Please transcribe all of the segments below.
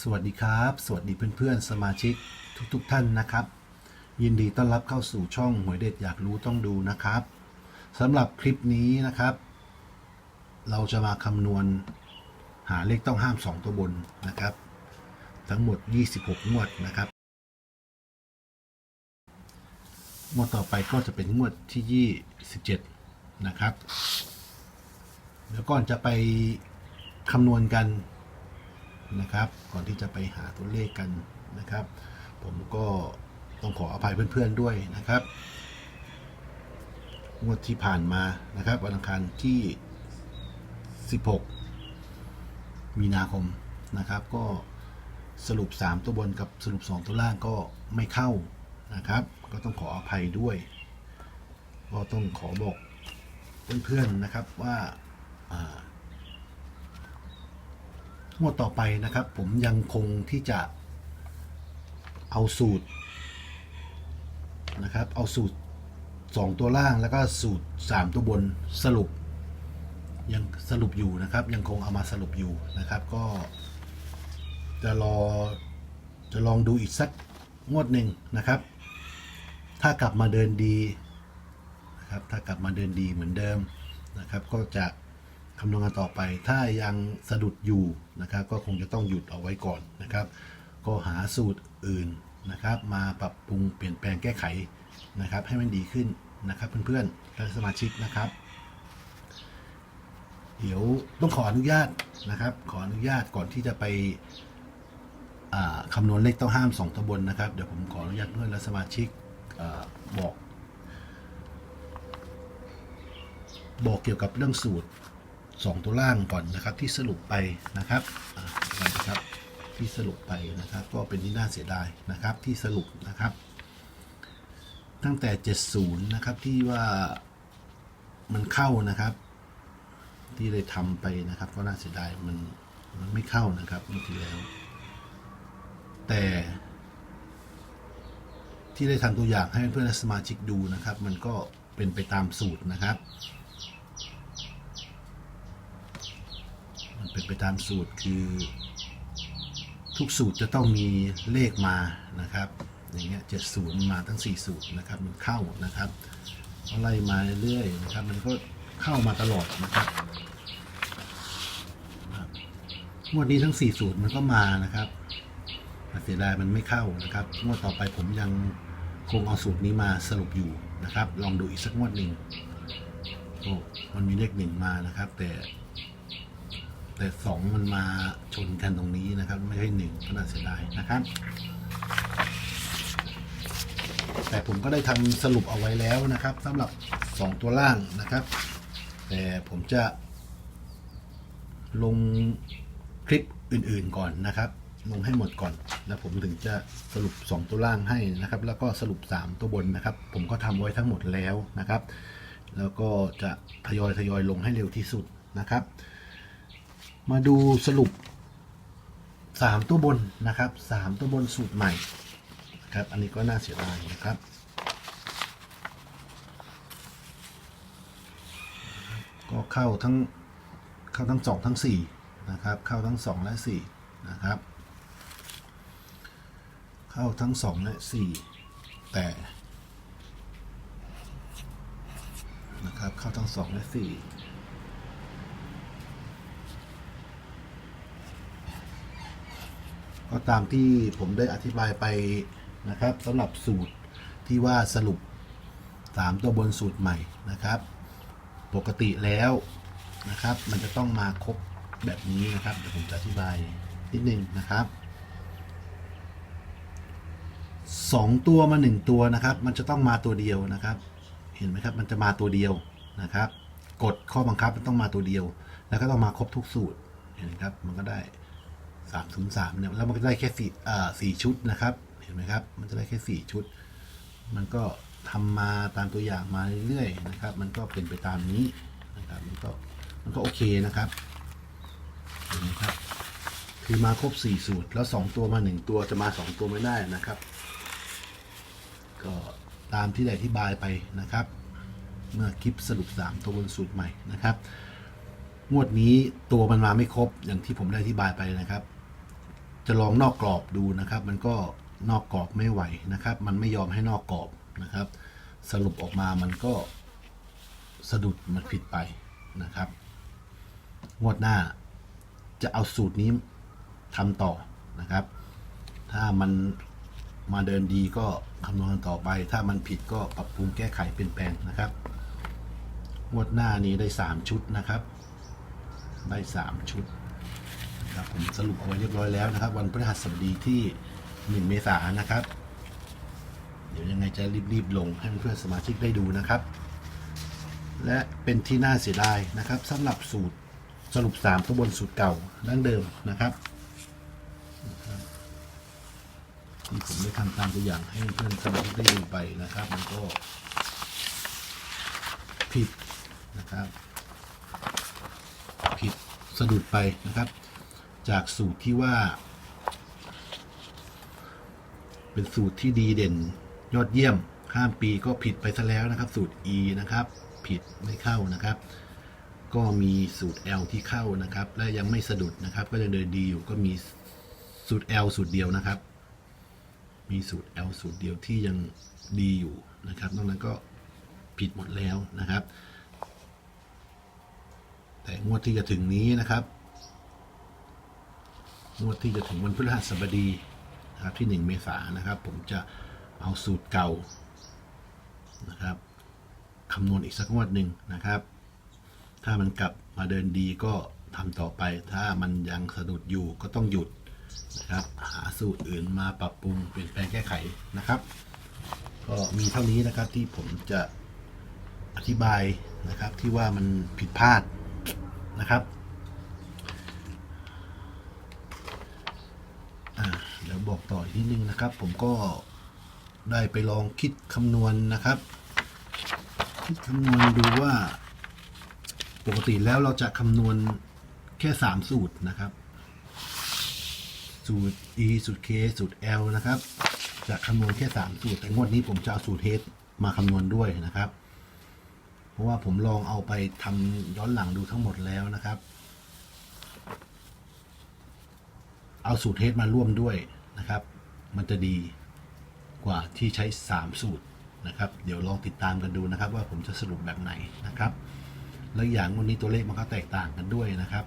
สวัสดีครับ สวัสดีเพื่อนๆ สมาชิกทุกๆทท่านนะครับ ยินดีต้อนรับเข้าสู่ช่องหวยเด็ดอยากรู้ต้องดูนะครับสำหรับคลิปนี้นะครับ เราจะมาคำนวณหาเลขต้องห้าม 2 ตัวบนนะครับ ทั้งหมด 26 งวดนะครับงวดต่อไปก็จะเป็นงวดที่ 27 นะครับ เดี๋ยวก่อนจะไปคำนวณกัน นะครับ ก่อนที่จะไปหาตัวเลขกันนะครับ ผมก็ต้องขออภัยเพื่อนๆด้วยนะครับงวดที่ผ่านมานะครับวันอังคารที่ 16 มีนาคมนะครับ ก็สรุป 3 ตัวบนกับสรุป 2 ตัวล่างก็ไม่เข้านะครับ ก็ต้องขออภัยด้วย ก็ต้องขอบอกเพื่อนๆนะครับว่าอ่า งวดต่อไปนะครับ ผมยังคงที่จะเอาสูตรนะครับ เอาสูตร 2 ตัวล่างแล้วก็สูตร 3 ตัวบนสรุป ยังสรุปอยู่นะครับ ยังคงเอามาสรุปอยู่นะครับ ก็จะรอจะลองดูอีกสักงวดหนึ่งนะครับ ถ้ากลับมาเดินดีนะครับ ถ้ากลับมาเดินดีเหมือนเดิมนะครับ ก็จะ คำนวณกันต่อไป ถ้ายังสะดุดอยู่นะครับ ก็คงจะต้องหยุดเอาไว้ก่อนนะครับ ก็หาสูตรอื่นนะครับ มาปรับปรุงเปลี่ยนแปลงแก้ไขนะครับ ให้มันดีขึ้นนะครับเพื่อนๆและสมาชิกนะครับ เดี๋ยวต้องขออนุญาตนะครับ ขออนุญาตก่อนที่จะไปคำนวณเลขต้องห้ามสองตำบลนะครับ เดี๋ยวผมขออนุญาตเพื่อนและสมาชิกอบอก บอกเกี่ยวกับเรื่องสูตร 2 ตัวล่างก่อนนะครับที่สรุปไปนะครับนะครับ ที่สรุปไปนะครับ ก็เป็นที่น่าเสียดายนะครับที่สรุปนะครับ ตั้งแต่ 70 นะครับที่ว่ามันเข้านะครับ ที่ได้ทำไปนะครับ ก็น่าเสียดายมันมันไม่เข้านะครับเมื่อที่แล้ว แต่ที่ได้ทำตัวอย่างให้เพื่อนสมาชิกดูนะครับ มันก็เป็นไปตามสูตรนะครับ มัน เป็นไปตามสูตรคือ ทุกสูตรจะต้องมีเลขมานะครับอย่างเงี้ยเจ็ดศูนย์มาทั้งสี่สูตรนะครับมันเข้านะครับก็ไล่มาเรื่อยๆนะครับ มันก็เข้ามาตลอดนะครับงวดนี้ทั้งสี่สูตรมันก็มานะครับแต่เสียดายมันไม่เข้านะครับงวดต่อไปผมยังคงเอาสูตรนี้มาสรุปอยู่นะครับ ลองดูอีกสักงวดหนึ่งโอ้มันมีเลขหนึ่งมานะครับ แต่ แต่สองมันมาชนกันตรงนี้นะครับ ไม่ใช่หนึ่งก็น่าเสียดายนะครับ แต่ผมก็ได้ทำสรุปเอาไว้แล้วนะครับสำหรับ2ตัวล่างนะครับ แต่ผมจะ ลงคลิปอื่นๆก่อนนะครับ ลงให้หมดก่อน แล้วผมถึงจะสรุป 2 ตัวล่างให้นะครับ แล้วก็สรุป 3 ตัวบนนะครับ ผมก็ทำไว้ทั้งหมดแล้วนะครับ แล้วก็จะทยอยทยอยลงให้เร็วที่สุดนะครับ มาดูสรุป 3 ตัวบนนะครับ 3 ตัวบนสูตรใหม่นะครับ อันนี้ก็น่าเสียดายนะครับ ก็เข้าทั้งเข้าทั้งสองทั้งสี่นะครับ เข้าทั้งสองและสี่นะครับ เข้าทั้งสองและสี่แต่นะครับเข้าทั้งสองและสี่ ก็ตามที่ผมได้อธิบายไปนะครับสำหรับสูตรที่ว่าสรุป 3 ตัวบนสูตรใหม่นะครับ ปกติแล้วนะครับ มันจะต้องมาครบแบบนี้นะครับเดี๋ยวผมจะอธิบายนิดนึงนะครับสองตัวมาหนึ่งตัวนะครับ มันจะต้องมาตัวเดียวนะครับ เห็นไหมครับ มันจะมาตัวเดียวนะครับ กฎข้อบังคับมันต้องมาตัวเดียว แล้วก็ต้องมาครบทุกสูตร เห็นไหมครับ มันก็ได้ สามศูนย์สามเนี่ยแล้วมันก็ได้แค่สี่อ่าสี่ชุดนะครับ เห็นไหมครับ มันจะได้แค่สี่ชุด มันก็ทำมาตามตัวอย่างมาเรื่อยๆนะครับ มันก็เป็นไปตามนี้นะครับ มันก็มันก็โอเคนะครับเห็นไหมครับ คือมาครบสี่สูตร แล้วสองตัวมาหนึ่งตัวจะมาสองตัวไม่ได้นะครับ ก็ตามที่ได้อธิบายไปนะครับ เมื่อคลิปสรุปสามตัวบนสูตรใหม่นะครับงวดนี้ตัวมันมาไม่ครบอย่างที่ผมได้อธิบายไปนะครับ จะลองนอกกรอบดูนะครับ มันก็นอกกรอบไม่ไหวนะครับ มันไม่ยอมให้นอกกรอบนะครับ สรุปออกมามันก็สะดุดมันผิดไปนะครับงวดหน้าจะเอาสูตรนี้ทำต่อนะครับ ถ้ามันมาเดินดีก็คำนวณต่อไป ถ้ามันผิดก็ปรับปรุงแก้ไขเปลี่ยนแปลงนะครับงวดหน้านี้ได้ 3 ชุดนะครับ ได้ 3 ชุด นะครับผมสรุปเอาไว้เรียบร้อยแล้วนะครับ วันพฤหัสบดีที่ 1 เมษายนนะครับ เดี๋ยวยังไงจะรีบๆลงให้เพื่อนสมาชิกได้ดูนะครับ และเป็นที่น่าเสียดายนะครับสำหรับสูตรสรุป 3 ตัวบนสูตรเก่าดั้งเดิมนะครับที่ผมได้ทำตามตัวอย่างให้เพื่อนสมาชิกได้ดูไปนะครับ มันก็ผิดนะครับ ผิดสะดุดไปนะครับ จากสูตรที่ว่า เป็นสูตรที่ดีเด่น ยอดเยี่ยมข้ามปีก็ผิดไปซะแล้วนะครับ สูตร E นะครับ ผิดไม่เข้านะครับ ก็มีสูตร L ที่เข้านะครับ และยังไม่สะดุดนะครับ ก็ยังเดินดีอยู่ก็มีสูตร L สูตรเดียวนะครับ มีสูตร L สูตรเดียวที่ยังดีอยู่นะครับนอกนั้นก็ผิดหมดแล้วนะครับ แต่งวดที่จะถึงนี้นะครับ งวดที่จะถึงวันพฤหัสบดีนะครับที่ 1 เมษายนนะครับ ผมจะเอาสูตรเก่านะครับคำนวณอีกสักงวดหนึ่งนะครับ ถ้ามันกลับมาเดินดีก็ทำต่อไป ถ้ามันยังสะดุดอยู่ก็ต้องหยุดนะครับ หาสูตรอื่นมาปรับปรุงเปลี่ยนแปลงแก้ไขนะครับ ก็มีเท่านี้นะครับที่ผมจะอธิบายนะครับที่ว่ามันผิดพลาดนะครับ อ่าเดี๋ยว บอกต่ออีกนิดนึงนะครับ ผมก็ได้ไปลองคิดคำนวณนะครับ คิดคำนวณดูว่า ปกติแล้วเราจะคำนวณแค่ 3 สูตรนะครับ สูตร e สูตร k สูตร l นะครับ จะคำนวณแค่ 3 สูตร แต่งวดนี้ผมจะเอาสูตร h มาคำนวณด้วยนะครับ เพราะว่าผมลองเอาไปทำย้อนหลังดูทั้งหมดแล้วนะครับ เอาสูตรเทสมาร่วมด้วย นะครับ มันจะดีกว่าที่ใช้ 3 สูตรนะครับ เดี๋ยวลองติดตามกันดูนะครับ ว่าผมจะสรุปแบบไหนนะครับ และอย่างวันนี้ตัวเลขมันก็แตกต่างกันด้วยนะครับ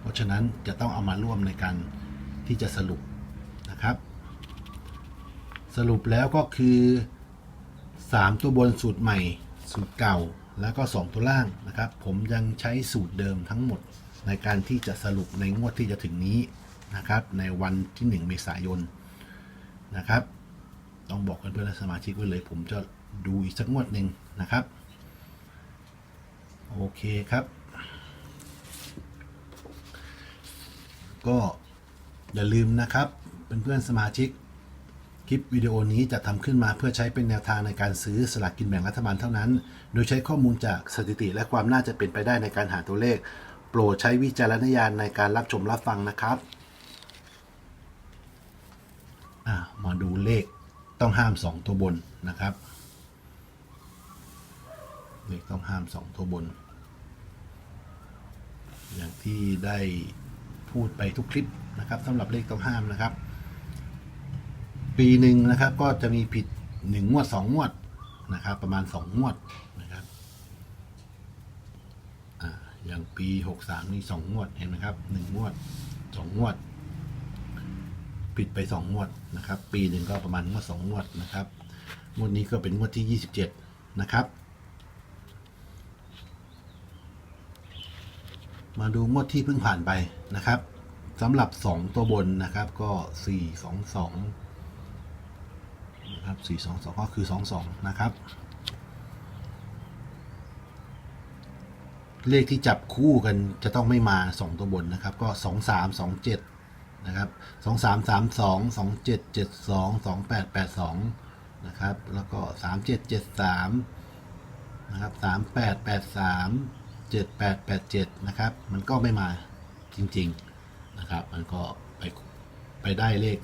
เพราะฉะนั้นจะต้องเอามาร่วมในการที่จะสรุปนะครับ สรุปแล้วก็คือ 3 ตัวบนสูตรใหม่ สูตรเก่าแล้วก็ 2 ตัวล่างนะครับ ผมยังใช้สูตรเดิมทั้งหมดในการที่จะสรุปในงวดที่จะถึงนี้ นะครับ ในวันที่ 1 เมษายนนะครับ ต้องบอกกันเพื่อนและสมาชิกไว้เลย ผมจะดูอีกสักงวดหนึ่งนะครับ โอเคครับ ก็อย่าลืมนะครับเพื่อนๆสมาชิกคลิปวิดีโอนี้จะทำขึ้นมาเพื่อใช้เป็นแนวทางในการซื้อสลากกินแบ่งรัฐบาลเท่านั้น โดยใช้ข้อมูลจากสถิติและความน่าจะเป็นไปได้ในการหาตัวเลข โปรดใช้วิจารณญาณในการรับชมรับฟังนะครับอะมา ดูเลขต้องห้าม 2 ตัวบนนะครับ เลขต้องห้าม 2 ตัวบน อย่างที่ได้พูดไปทุกคลิปนะครับสำหรับเลขต้องห้ามนะครับ ปีหนึ่งนะครับก็จะมีผิดหนึ่งงวดสองงวดนะครับ ประมาณสองงวดนะครับอ่าอย่างปีหกสามนี่สองงวดเห็นไหมครับหนึ่งงวดสองงวด ผิดไปสองวดนะครับ ปีหนึ่งก็ประมาณงวดสองงวดนะครับงวดนี้ก็เป็นงวดที่ยี่สิบเจ็ดนะครับ มาดูงวดที่เพิ่งผ่านไปนะครับสำหรับ 2 ตัวบนนะครับก็ 4 2 2นะครับ4 2 2 ก็คือ 2 2 นะครับ เลขที่จับคู่กันจะต้องไม่มา 2 ตัวบนนะครับ ก็ 2 3 2 7 นะครับ 2 3 3 2 2 7 7 2 2 8 8 2 นะครับ แล้วก็ 3 7 7 3 นะครับ 3 8 8 3 7 8 8 7 นะครับ มันก็ไม่มาจริงๆนะครับ มันก็ไปไปได้เลข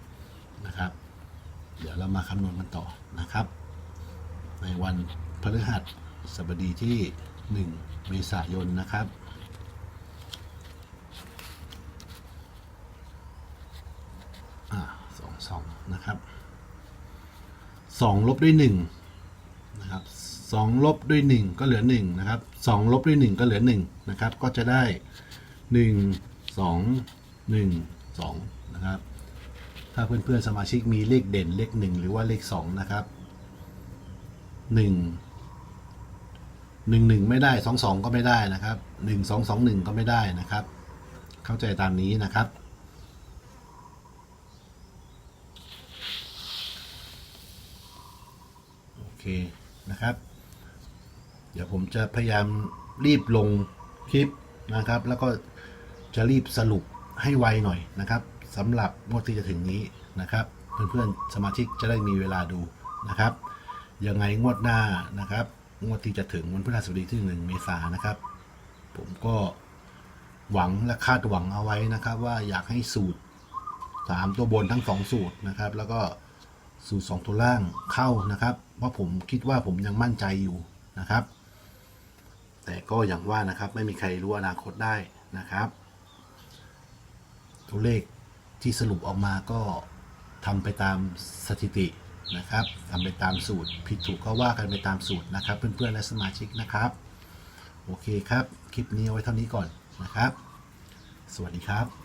22 นะครับ เดี๋ยวเรามาคำนวณกันต่อนะครับ ในวันพฤหัสบดีที่ 1 เมษายนนะครับ สอง นะครับสองลบด้วยหนึ่งนะครับสองลบด้วยหนึ่งก็เหลือหนึ่งนะครับสองลบด้วยหนึ่งก็เหลือหนึ่งนะครับ ก็จะได้หนึ่งสองหนึ่งสองนะครับ ถ้าเพื่อนๆสมาชิกมีเลขเด่นเลขหนึ่งหรือว่าเลขสองนะครับหนึ่งหนึ่งหนึ่งไม่ได้สองสองก็ไม่ได้นะครับหนึ่งสองสองหนึ่งก็ไม่ได้นะครับ เข้าใจตามนี้นะครับ โอ เคนะครับ เดี๋ยวผมจะพยายามรีบลงคลิปนะครับ แล้วก็จะรีบสรุปให้ไวหน่อยนะครับสำหรับงวดที่จะถึงนี้นะครับ เพื่อนๆสมาชิกจะได้มีเวลาดูนะครับยังไงงวดหน้านะครับงวดที่จะถึงวันพฤหัสบดีที่หนึ่งเมษายนนะครับ ผมก็หวังและคาดหวังเอาไว้นะครับ ว่าอยากให้สูตรสามตัวบนทั้งสองสูตรนะครับ แล้วก็ สูตรสองตัวล่างเข้านะครับ เพราะผมคิดว่าผมยังมั่นใจอยู่นะครับ แต่ก็อย่างว่านะครับไม่มีใครรู้อนาคตได้นะครับ ตัวเลขที่สรุปออกมาก็ทำไปตามสถิตินะครับทำไปตามสูตร ผิดถูกก็ว่ากันไปตามสูตรนะครับ เพื่อนๆและสมาชิกนะครับ โอเคครับ คลิปนี้ไว้เท่านี้ก่อนนะครับ สวัสดีครับ